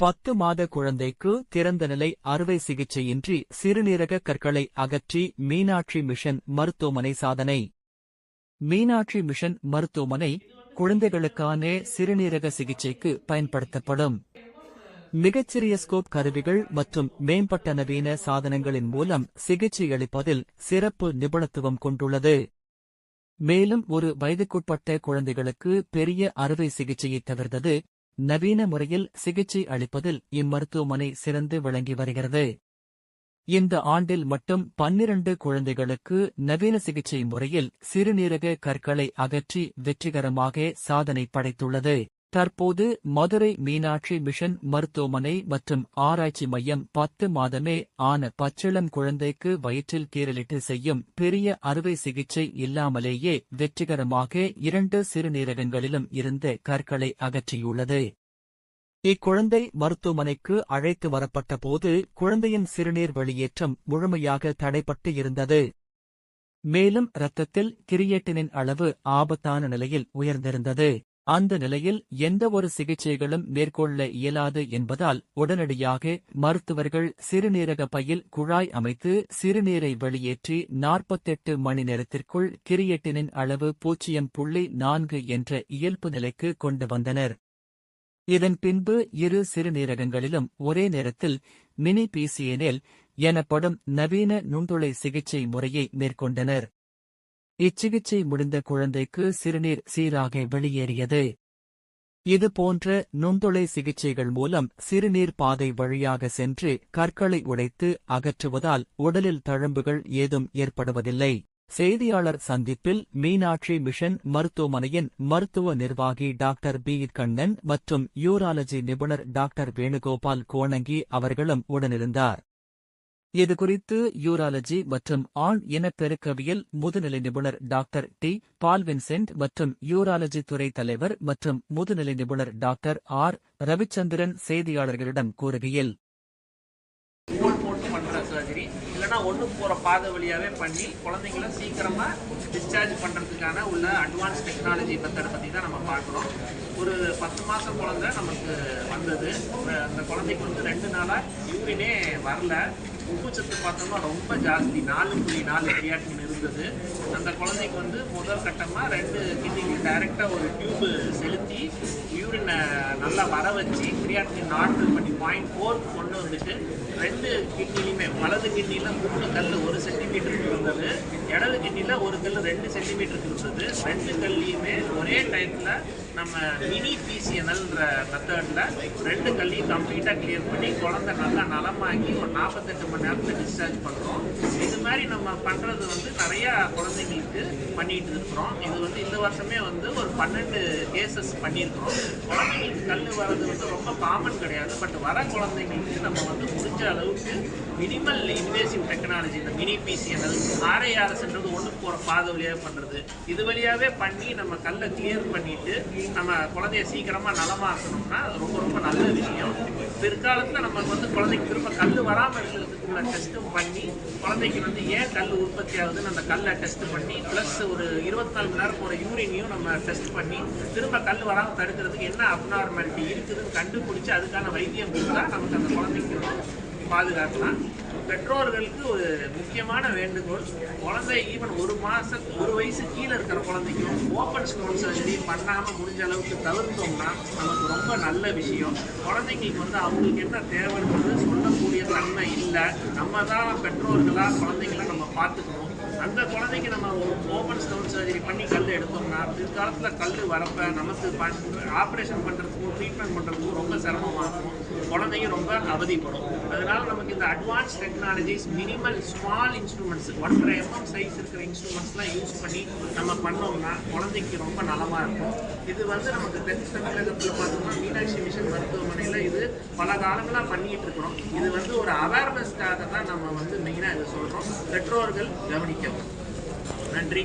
பத்து மாத குழந்தைக்கு திறந்த நிலை அறுவை சிகிச்சையின்றி சிறுநீரக கற்களை அகற்றி மீனாட்சி மிஷன் மருத்துவமனை சாதனை. மீனாட்சி மிஷன் மருத்துவமனை குழந்தைகளுக்கான சிறுநீரக சிகிச்சைக்கு பயன்படுத்தப்படும். மிகச்சிறிய ஸ்கோப் கருவிகள் மற்றும் மேம்பட்ட நவீன சாதனங்களின் மூலம் சிகிச்சை அளிப்பதில் சிறப்பு நிபுணத்துவம் கொண்டுள்ளது. மேலும் ஒரு வயதுக்குட்பட்ட குழந்தைகளுக்கு பெரிய அறுவை சிகிச்சையை தவிர்த்தது நவீன முறையில் சிகிச்சை அளிப்பதில் இம்மருத்துவமனை சிறந்து விளங்கி வருகிறது. இந்த ஆண்டில் மட்டும் பன்னிரண்டு குழந்தைகளுக்கு நவீன சிகிச்சை முறையில் சிறுநீரக கற்களை அகற்றி வெற்றிகரமாக சாதனை படைத்துள்ளது. தற்போது மதுரை மீனாட்சி மிஷன் மருத்துவமனை மற்றும் ஆராய்ச்சி மையம் பத்து மாதமே ஆன பச்சிளம் குழந்தைக்கு வயிற்றில் கீரலிட்டு செய்யும் பெரிய அறுவை சிகிச்சை இல்லாமலேயே வெற்றிகரமாக இரண்டு சிறுநீரகங்களிலும் இருந்த கற்களை அகற்றியுள்ளது. இக்குழந்தை மருத்துவமனைக்கு அழைத்து வரப்பட்டபோது குழந்தையின் சிறுநீர் வெளியேற்றம் முழுமையாக தடைப்பட்டு இருந்தது. மேலும் இரத்தத்தில் கிரியேட்டினின் அளவு ஆபத்தான நிலையில் உயர்ந்திருந்தது. அந்த நிலையில் எந்த ஒரு சிகிச்சைகளும் மேற்கொள்ள இயலாது என்பதால் உடனடியாக மருத்துவர்கள் சிறுநீரக பையில் குழாய் அமைத்து சிறுநீரை வெளியேற்றி நாற்பத்தெட்டு மணி நேரத்திற்குள் கிரியட்டினின் அளவு பூஜ்ஜியம் புள்ளி நான்கு என்ற இயல்பு நிலைக்கு கொண்டு வந்தனர். இதன் பின்பு இரு சிறுநீரகங்களிலும் ஒரே நேரத்தில் மினி பிசிஎன்எல் எனப்படும் நவீன நுண்துளை சிகிச்சை முறையை மேற்கொண்டனர். இச்சிகிச்சை முடிந்த குழந்தைக்கு சிறுநீர் சீராக வெளியேறியது. இதுபோன்ற நுண்துளை சிகிச்சைகள் மூலம் சிறுநீர் பாதை வழியாக சென்று கற்களை உடைத்து அகற்றுவதால் உடலில் தழும்புகள் ஏதும் ஏற்படுவதில்லை. செய்தியாளர் சந்திப்பில் மீனாட்சி மிஷன் மருத்துவமனையின் மருத்துவ நிர்வாகி டாக்டர் பி கண்ணன் மற்றும் யூராலஜி நிபுணர் டாக்டர் வேணுகோபால் கோணங்கி அவர்களும் உடனிருந்தார். இது குறித்து யூராலஜி மற்றும் ஆண் இனப்பெருக்கவியல் முதுநிலை நிபுணர் டாக்டர் டி. பால் வின்சென்ட் மற்றும் யூராலஜி துறை தலைவர் மற்றும் முதுநிலை நிபுணர் டாக்டர் ஆர். ரவிச்சந்திரன் செய்தியாளர்களிடம் கூறுகையில் இல்லைன்னா போட்டு ஒன்று போகிற பாதை வழியாகவே பண்ணி குழந்தைங்கள சீக்கிரமாக டிஸ்சார்ஜ் பண்ணுறதுக்கான உள்ள அட்வான்ஸ் டெக்னாலஜி மெத்தடை பற்றி தான் நம்ம பார்க்குறோம் ஒரு பத்து மாதம் குழந்தை நமக்கு வந்தது. அந்த- அந்த குழந்தைக்கு வந்து ரெண்டு நாளாக யூரினே வரல. உப்புச்சத்து பார்த்தோம்னா ரொம்ப ஜாஸ்தி. நாலு புள்ளி நாலு கிரியாட்டின் இருந்தது. அந்த குழந்தைக்கு வந்து முதல் கட்டமாக ரெண்டு கிட்னிக்கு டைரெக்டாக ஒரு டியூப்பு செலுத்தி யூரினை நல்லா வர வச்சு கிரியாட்டின் நார்மல் பண்ணி பாயிண்ட் ஃபோர் கொண்டு வந்துட்டு ரெண்டு கிட்னிலையுமே வலது கிட்னியில் மூணு கல் ஒரு சென்டிமீட்டர் இருந்தது. இடது கிட்னியில் ஒரு கல் ரெண்டு சென்டிமீட்டருக்கு இருந்தது. ரெண்டு கல்லையுமே ஒரே டைத்தில் நம்ம மினி பிசிஎன்எல்ன்ற மெத்தடில் ரெண்டு கல்லையும் கம்ப்ளீட்டாக கிளியர் பண்ணி குழந்தை நல்லா நலமாகி ஒரு நாற்பத்தெட்டு மணி நேரத்தில் டிஸ்சார்ஜ் பண்ணுறோம் இது மாதிரி நம்ம பண்ணுறது வந்து நிறையா குழந்தைங்களுக்கு பண்ணிட்டு இருக்கிறோம். இது வந்து இந்த வருஷமே வந்து ஒரு பன்னெண்டு கேசஸ் பண்ணியிருக்கிறோம். குழந்தைங்களுக்கு கல் வர்றது வந்து ரொம்ப காமன் கிடையாது. பட் வர குழந்தைங்களுக்கு நம்ம வந்து முடிஞ்ச அளவுக்கு மினிமல் இன்வேசிவ் டெக்னாலஜி இந்த மினி பிசிஎன்எல் ஆர்ஐஆர்எஸ்ன்றது ஒன்று போகிற பாதை வழியாக பண்ணுறது இது வழியாகவே பண்ணி நம்ம கல்லை கிளியர் பண்ணிட்டு நம்ம குழந்தைய சீக்கிரமாக நலமாக்கணும்னா அது ரொம்ப ரொம்ப நல்ல விஷயம். பிற்காலத்தில் நம்மளுக்கு வந்து குழந்தைக்கு திரும்ப கல் வராமல் இருக்கிறதுக்கு உள்ள டெஸ்ட்டும் பண்ணி குழந்தைக்கு வந்து ஏன் கல் உற்பத்தி ஆகுதுன்னு அந்த கல்லை டெஸ்ட் பண்ணி ப்ளஸ் ஒரு இருபத்தி நாலு மணி நேரம் போகிற யூரினையும் நம்ம டெஸ்ட் பண்ணி திரும்ப கல் வராமல் தடுக்கிறதுக்கு என்ன அப்நார்மாலிட்டி இருக்குதுன்னு கண்டுபிடிச்சி அதுக்கான வைத்தியம் கொடுத்தா நமக்கு அந்த குழந்தைக்கு பாதுகாக்கலாம் பெற்றோர்களுக்கு ஒரு முக்கியமான வேண்டுகோள். குழந்தை ஈவன் ஒரு மாதம் ஒரு வயசு கீழே இருக்கிற குழந்தைக்கும் ஓப்பன் ஸ்டோன் சர்ஜரி பண்ணாமல் முடிஞ்ச அளவுக்கு தவிர்த்தோம்னா நமக்கு ரொம்ப நல்ல விஷயம். குழந்தைங்களுக்கு வந்து அவங்களுக்கு என்ன தேவைன்றது சொல்லக்கூடிய தன்மை இல்லை. நம்ம தான் பெற்றோர்களாக குழந்தைங்கள நம்ம பார்த்துக்கணும். அந்த குழந்தைக்கு நம்ம ஒரு ஓப்பன் ஸ்டோன் சர்ஜரி பண்ணி கல் எடுத்தோம்னா பிற்காலத்தில் கல் வரப்ப நமக்கு ஆப்ரேஷன் பண்ணுறதுக்கும் ட்ரீட்மெண்ட் பண்ணுறதுக்கும் ரொம்ப சிரமமாகும் குழந்தைங்க ரொம்ப அவதிப்படும். அதனால நமக்கு இந்த advance technologies minimal small instruments ஒன்றரை எம்எம் சைஸ் இருக்கிற இன்ஸ்ட்ருமெண்ட்ஸ்லாம் யூஸ் பண்ணி நம்ம பண்ணோம்னா குழந்தைக்கு ரொம்ப நலமாக இருக்கும். இது வந்து நமக்கு தென் தமிழகத்தில் பார்த்தோம்னா மீனாட்சி மிஷன் மருத்துவமனையில் இது பல காலங்களாக பண்ணிட்டு இருக்கிறோம். இது வந்து ஒரு அவேர்னஸ்க்காக தான் நம்ம வந்து மெயினாக இதை சொல்கிறோம் பெற்றோர்கள் கவனிக்கவும். நன்றி.